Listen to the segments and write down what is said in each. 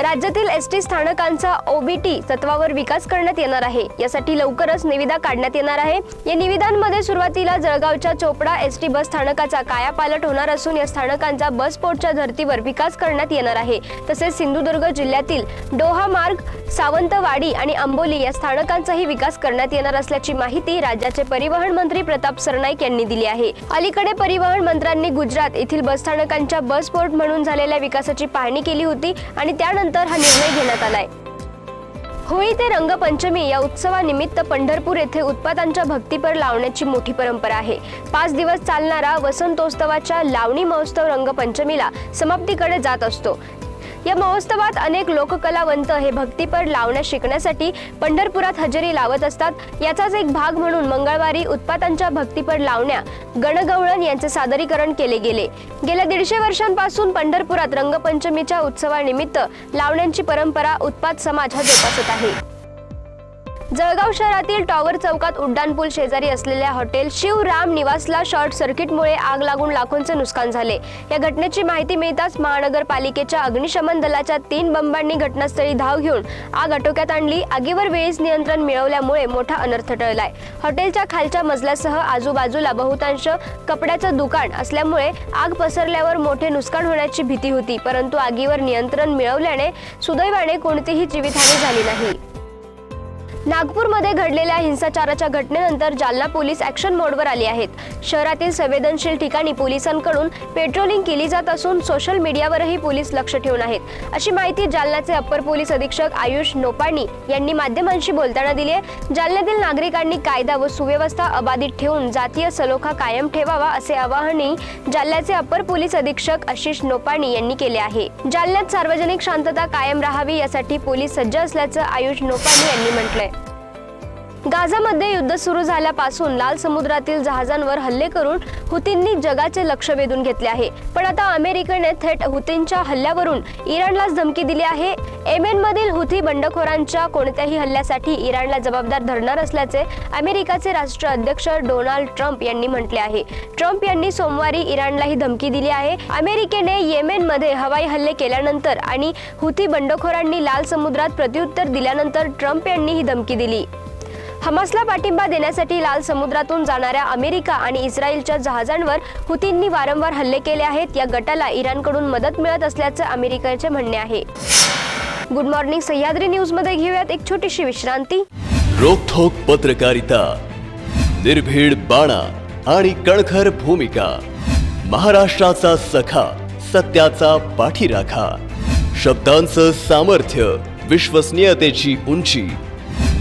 राज्यातील S T स्थानकांचा OBT तत्वावर विकास करण्यात येणार आहे. यासाठी लवकरच निविदा काढण्यात येणार आहे. या निविदांमध्ये सुरुवातीला जळगावच्या चोपडा एस टी बस स्थानकाचा कायापालट होणार असून या स्थानकांचा बस पोर्टच्या धर्तीवर विकास करण्यात येणार आहे. तसेच सिंधुदुर्ग जिल्ह्यातील डोहा मार्ग सावंतवाडी आणि आंबोली या स्थानकांचाही विकास करण्यात येणार असल्याची माहिती राज्याचे परिवहन मंत्री प्रताप सरनाईक यांनी दिली आहे. अलीकडे परिवहन मंत्र्यांनी गुजरात येथील बसस्थानकांच्या बस पोर्ट म्हणून झालेल्या विकासाची पाहणी केली होती आणि त्यानंतर हा निर्णय घेण्यात आलाय. होळी ते रंगपंचमी या उत्सवानिमित्त पंढरपूर येथे उत्पादांच्या भक्तीपर लावण्याची मोठी परंपरा आहे. पाच दिवस चालणारा वसंतोत्सवाच्या लावणी महोत्सव रंगपंचमीला समाप्तीकडे जात असतो. या महोत्सवात अनेक लोककलावंत हे भक्तीपर लावण्या शिकण्यासाठी पंढरपुरात हजेरी लावत असतात. याचाच एक भाग म्हणून मंगळवारी उत्पातांच्या भक्तीपर लावण्या गणगवळण यांचे सादरीकरण केले गेले. गेल्या दीडशे वर्षांपासून पंढरपुरात रंगपंचमीच्या उत्सवानिमित्त लावण्यांची परंपरा उत्पात समाज हा जोपासत आहे. जळगाव शहरातील टॉवर चौकात उड्डाणपूल शेजारी असलेल्या हॉटेल शिवराम निवासला शॉर्ट सर्किटमुळे आग लागून लाखोंचे नुकसान झाले. या घटनेची माहिती मिळताच महानगरपालिकेच्या अग्निशमन दलाच्या तीन बंबांनी घटनास्थळी धाव घेऊन आग आटोक्यात आणली. आगीवर वेळीच नियंत्रण मिळवल्यामुळे मोठा अनर्थ टळलाय. हॉटेलच्या खालच्या मजल्यासह आजूबाजूला बहुतांश कपड्याचं दुकान असल्यामुळे आग पसरल्यावर मोठे नुकसान होण्याची भीती होती. परंतु आगीवर नियंत्रण मिळवल्याने सुदैवाने कोणतीही जीवितहानी झाली नाही. नागपूरमध्ये घडलेल्या हिंसाचाराच्या घटनेनंतर जालना पोलीस ॲक्शन मोडवर आली आहेत. शहरातील संवेदनशील ठिकाणी पोलिसांकडून पेट्रोलिंग केली जात असून सोशल मीडियावरही पोलीस लक्ष ठेवून आहेत. अशी माहिती जालन्याचे अप्पर पोलीस अधीक्षक आयुष नोपाणी यांनी माध्यमांशी बोलताना दिली आहे. जालन्यातील नागरिकांनी कायदा व सुव्यवस्था अबाधित ठेवून जातीय सलोखा कायम ठेवावा असे आवाहनही जालन्याचे अप्पर पोलीस अधीक्षक आशिष नोपाणी यांनी केले आहे. जालन्यात सार्वजनिक शांतता कायम राहावी यासाठी पोलीस सज्ज असल्याचं आयुष नोपाणी यांनी म्हटलंय. गाझामध्ये युद्ध सुरू झाल्यापासून लाल समुद्रातील जहाजांवर हल्ले करून हुतींनी जगाचे लक्ष वेधून घेतले आहे. पण आता अमेरिकेने थेट हुतींच्या हल्ल्यावरून इराणलाच धमकी दिली आहे. येमेनमधील हुथी बंडखोरांच्या कोणत्याही हल्ल्यासाठी इराणला जबाबदार धरणार असल्याचे अमेरिकाचे राष्ट्राध्यक्ष डोनाल्ड ट्रम्प यांनी म्हटले आहे. ट्रम्प यांनी सोमवारी इराणला ही धमकी दिली आहे. अमेरिकेने येमेनमध्ये हवाई हल्ले केल्यानंतर आणि हुथी बंडखोरांनी लाल समुद्रात प्रत्युत्तर दिल्यानंतर ट्रम्प यांनी ही धमकी दिली. हमासला पाठिंबा देण्यासाठी लाल समुद्रातून जाणाऱ्या अमेरिका आणि इस्रायलच्या जहाजांवर हुतींनी वारंवार हल्ले केले आहेत. या गटाला इराणकडून मदत मिळत असल्याचं अमेरिकेचे म्हणणे आहे. गुड मॉर्निंग सह्याद्री न्यूजमध्ये घेऊयात एक छोटीशी विश्रांती. रोखोक पत्रकारिता निर्भीड बाणा आणि कणखर भूमिका महाराष्ट्राचा सखा सत्याचा पाठीराखा शब्दांचं सामर्थ्य विश्वसनीयतेची उंची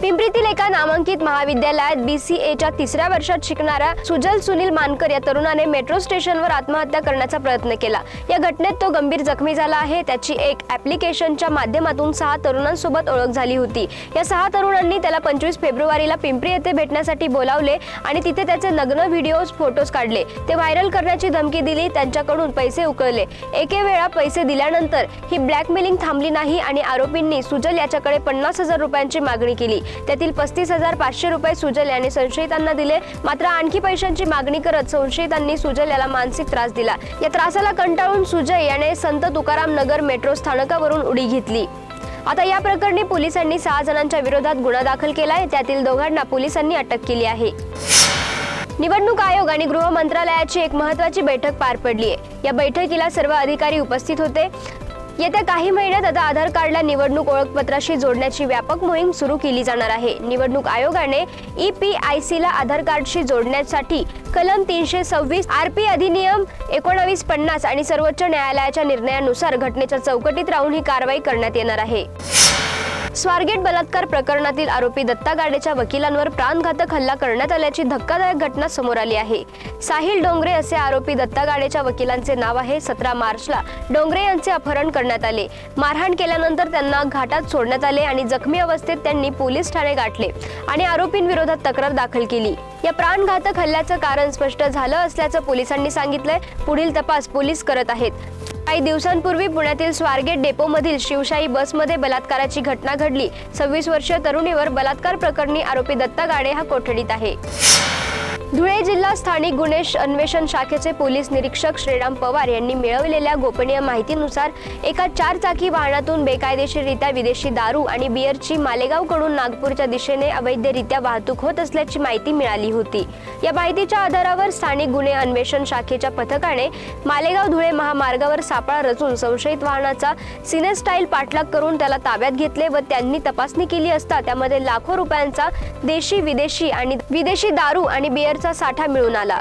पिंपरीतील एका नामांकित महाविद्यालयात बी सी एच्या तिसऱ्या वर्षात शिकणाऱ्या सुजल सुनील मानकर या तरुणाने मेट्रो स्टेशनवर आत्महत्या करण्याचा प्रयत्न केला. या घटनेत तो गंभीर जखमी झाला आहे. त्याची एक ऍप्लिकेशनच्या माध्यमातून सहा तरुणांसोबत ओळख झाली होती. या सहा तरुणांनी त्याला पंचवीस फेब्रुवारीला पिंपरी येथे भेटण्यासाठी बोलावले आणि तिथे त्याचे नग्न व्हिडिओज फोटोज काढले. ते व्हायरल करण्याची धमकी दिली त्यांच्याकडून पैसे उकळले. एके वेळा पैसे दिल्यानंतर ही ब्लॅकमेलिंग थांबली नाही आणि आरोपींनी सुजल याच्याकडे पन्नास हजार रुपयांची मागणी केली. त्यातील पस्तीस हजार पाचशे रुपये सुजल याने संशयितांना दिले. मात्र आणखी पैशांची मागणी करत संशयितांनी सुजल याला मानसिक त्रास दिला. या त्रासाला कंटाळून सुजय याने संत तुकाराम नगर मेट्रो स्थानकावरून उडी घेतली. आता या प्रकरणी पोलिसांनी सहा जणांच्या विरोधात गुन्हा दाखल केलाय. त्यातील दोघांना पोलिसांनी अटक केली आहे. निवडणूक आयोग आणि गृह मंत्रालयाची एक महत्वाची बैठक पार पडली आहे या बैठकीला सर्व अधिकारी उपस्थित होते. येत्या काही महिन्यात आता आधार कार्डला निवडणूक ओळखपत्राशी जोडण्याची व्यापक मोहीम सुरू केली जाणार आहे. निवडणूक आयोगाने ई पी आय सी ला आधार कार्डशी जोडण्यासाठी कलम तीनशे सव्वीस आर पी अधिनियम एकोणावीस पन्नास आणि सर्वोच्च न्यायालयाच्या निर्णयानुसार घटनेच्या चौकटीत राहून ही कारवाई करण्यात येणार आहे. स्वारगेट बलात्कार प्रकरणातील आरोपी दत्ता गाडेच्या वकिलांवर प्राणघातक हल्ला करण्यात आल्याची धक्कादायक घटना समोर आली आहे. साहिल डोंगरे असे आरोपी दत्ता गाडेच्या वकिलांचे नाव आहे. सतरा मार्चला डोंगरे यांचे अपहरण करण्यात आले. मारहाण केल्यानंतर त्यांना घाटात सोडण्यात आले आणि जखमी अवस्थेत त्यांनी पोलीस ठाणे गाठले आणि आरोपींविरोधात तक्रार दाखल केली. या प्राणघातक हल्ल्याचं कारण स्पष्ट झालं असल्याचं पोलिसांनी सांगितलंय. पुढील तपास पोलीस करत आहेत. काही दिवसांपूर्वी पुण्यातील स्वारगेट डेपोमधील शिवशाही बसमध्ये बलात्काराची घटना घडली. सव्वीस वर्षीय तरुणीवर बलात्कार प्रकरणी आरोपी दत्ता गाडे हा कोठडीत आहे. धुळे जिल्हा स्थानिक गुन्हे अन्वेषण शाखेचे पोलीस निरीक्षक श्रीराम पवार यांनी मिळवलेल्या गोपनीय माहितीनुसार एका चार चाकी वाहनातून बेकायदेशीररित्या विदेशी दारू आणि बियरची मालेगावकडून नागपूरच्या दिशेने अवैधरित्या वाहतूक होत असल्याची माहिती मिळाली होती. या माहितीच्या आधारावर स्थानिक गुन्हे अन्वेषण शाखेच्या पथकाने मालेगाव धुळे महामार्गावर सापळा रचून संशयित वाहनाचा सिनेस्टाईल पाठलाग करून त्याला ताब्यात घेतले व त्यांनी तपासणी केली असता त्यामध्ये लाखो रुपयांचा देशी विदेशी आणि विदेशी दारू आणि बियरचा साठा मिळून आला.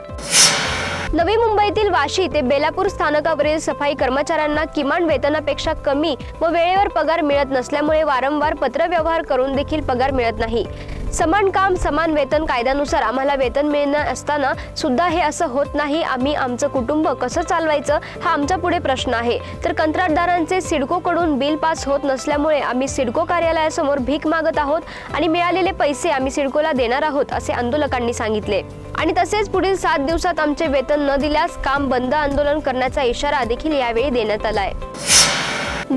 नवी मुंबईतील वाशी ते बेलापूर स्थानकावरील सफाई कर्मचाऱ्यांना किमान वेतनापेक्षा कमी व वेळेवर पगार मिळत नसल्यामुळे वारंवार पत्रव्यवहार करून देखील पगार मिळत नाही. समान काम समान वेतन कायद्यानुसार आम्हाला वेतन मिळणं असताना सुद्धा हे असं होत नाही. आम्ही आमचं कुटुंब कसं चालवायचं हा आमच्या पुढे प्रश्न आहे. तर कंत्राटदारांचे सिडकोकडून बिल पास होत नसल्यामुळे आम्ही सिडको कार्यालयासमोर भीक मागत आहोत आणि मिळालेले पैसे आम्ही सिडकोला देणार आहोत असे आंदोलकांनी सांगितले. आणि तसेच पुढील सात दिवसात आमचे वेतन न दिल्यास काम बंद आंदोलन करण्याचा इशारा देखील यावेळी देण्यात आलाय.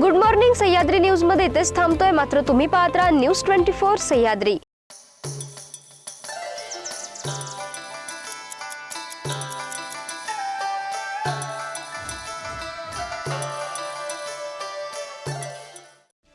गुड मॉर्निंग सह्याद्री न्यूजमध्ये इथेच थांबतोय. मात्र तुम्ही पाहत राहा न्यूज ट्वेंटी फोर सह्याद्री.